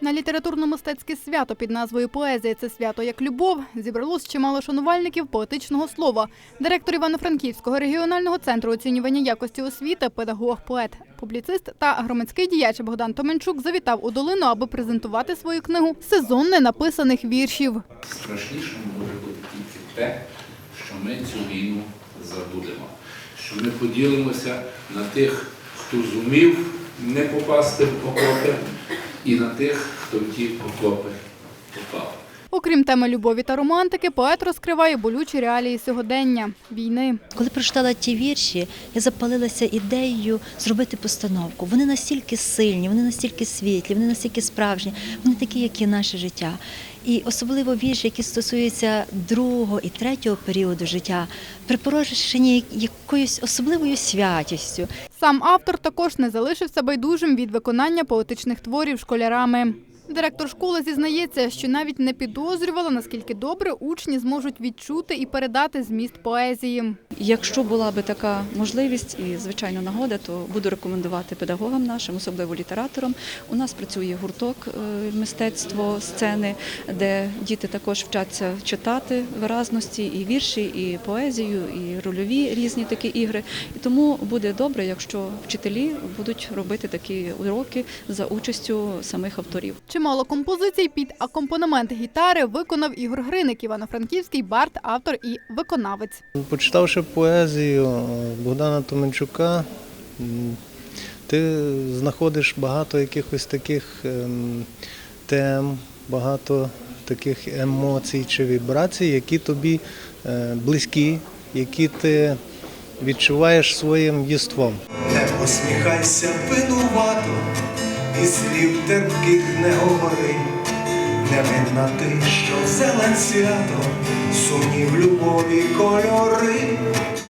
На літературно-мистецьке свято під назвою Поезія це свято як любов зібралось чимало шанувальників поетичного слова. Директор Івано-Франківського регіонального центру оцінювання якості освіти, педагог, поет, публіцист та громадський діяч Богдан Томенчук завітав у долину, аби презентувати свою книгу сезон ненаписаних віршів. Страшнішим може бути тільки те, що ми цю війну забудемо, що ми поділимося на тих, хто зумів не попасти в окопи, і на тих, хто втік ті окопи. Окрім теми любові та романтики, поет розкриває болючі реалії сьогодення війни. Коли прочитала ті вірші, я запалилася ідеєю зробити постановку. Вони настільки сильні, вони настільки світлі, вони настільки справжні, вони такі, як і наше життя. І особливо вірші, які стосуються другого і третього періоду життя, припорожені якоюсь особливою святістю. Сам автор також не залишився байдужим від виконання поетичних творів школярами. Директор школи зізнається, що навіть не підозрювала, наскільки добре учні зможуть відчути і передати зміст поезії. Якщо була би така можливість і звичайно нагода, то буду рекомендувати педагогам нашим, особливо літераторам. У нас працює гурток е, мистецтво сцени, де діти також вчаться читати виразності і вірші, і поезію, і рольові різні такі ігри. І тому буде добре, якщо вчителі будуть робити такі уроки за участю самих авторів. Чимало композицій під акомпанемент гітари виконав Ігор Гриник, івано-франківський бард, автор і виконавець. Почитавши поезію е, Богдана Томенчука, ти знаходиш багато якихось таких ем, тем, багато таких емоцій чи вібрацій, які тобі е, близькі, які ти відчуваєш своїм єством. Не посміхайся винувато, і слів терпких не говори, не винна ти, що зелен свято, сумні в любові кольори.